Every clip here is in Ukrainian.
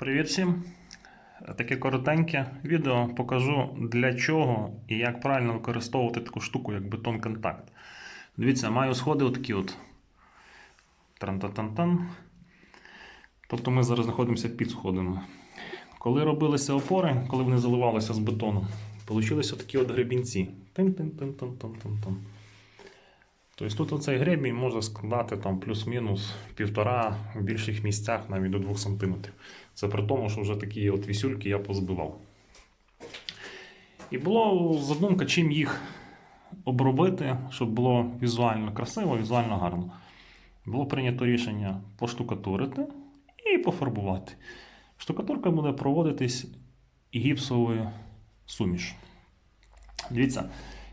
Привіт всім! Таке коротеньке відео покажу для чого і як правильно використовувати таку штуку, як бетон контакт. Дивіться, маю сходи отакі от. Тран-та-тан-тан. Тобто ми зараз знаходимося під сходами. Коли робилися опори, коли вони заливалися з бетоном, получилися такі от гребінці. Тин-тин-тин-тин-тин-тин. Тобто тут оцей гребінь може складати там плюс-мінус півтора, в більших місцях навіть до 2 см. Це при тому, що вже такі от вісюльки я позбивав. І було задумка, чим їх обробити, щоб було візуально красиво, візуально гарно. Було прийнято рішення поштукатурити і пофарбувати. Штукатурка буде проводитись гіпсовою суміш. Дивіться,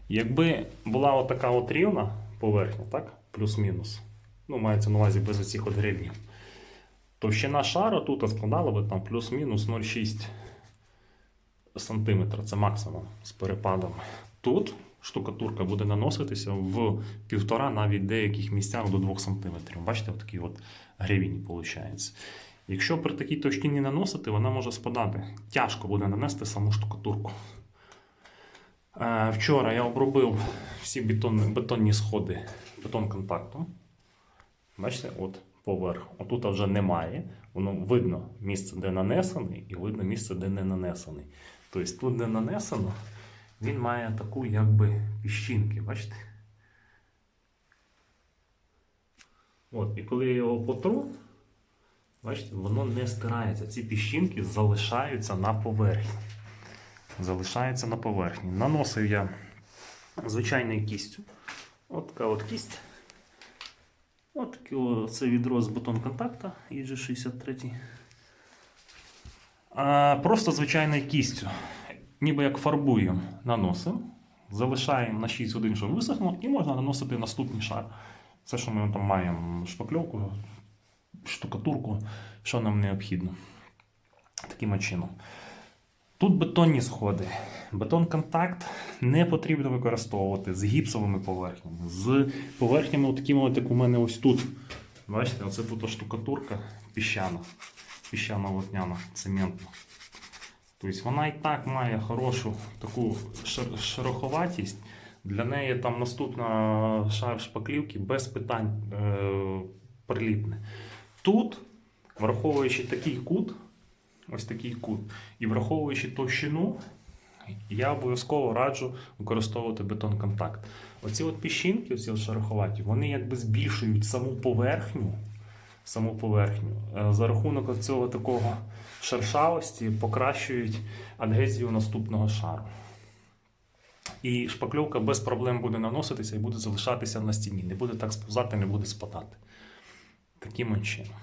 якби була отака от рівна поверхня, так? Плюс-мінус. Ну, мається на увазі без оцих от гребнів. Товщина шару тут складала би там плюс-мінус 0,6 см. Це максимум з перепадами. Тут штукатурка буде наноситися в півтора, навіть в деяких місцях до 2 см. Бачите, отакий от гребінь виходить. Якщо при такій товщині наносити, вона може спадати. Тяжко буде нанести саму штукатурку. Е, Вчора я обробив всі бетонні, бетонні сходи бетон контактом. Бачите, от поверх. Отут вже немає. Воно видно місце, де нанесений, і видно місце, де не нанесений. Тобто тут, де нанесено, він має таку якби піщинки, бачите? От, і коли я його потру, бачите, воно не стирається. Ці піщинки залишаються на поверхні. Залишаються на поверхні. Наносив я звичайною кістю. От така от кість. От це відро з бетон контакта EG63. А, просто звичайною кістю. Ніби як фарбуємо, наносимо, залишаємо на 6 годин, щоб висохло, і можна наносити наступний шар. Це, що ми там маємо шпакльовку, штукатурку, що нам необхідно. Таким чином. Тут бетонні сходи. Бетон контакт не потрібно використовувати з гіпсовими поверхнями, з поверхнями, такими, як у мене ось тут. Бачите, оце тут штукатурка піщана, піщано-вотняна, цементна. Тобто вона і так має хорошу таку шер- шероховатість. Для неї там наступна шар шпаклівки без питань е- приліпне. Тут, враховуючи такий кут, ось такий кут, і враховуючи товщину, я обов'язково раджу використовувати бетон контакт. Оці от піщинки, оці от шероховаті, вони якби збільшують саму поверхню, саму поверхню. Е, За рахунок цього такого шершавості покращують адгезію наступного шару. І шпакльовка без проблем буде наноситися і буде залишатися на стіні. Не буде так сповзати, не буде спадати. Таким чином.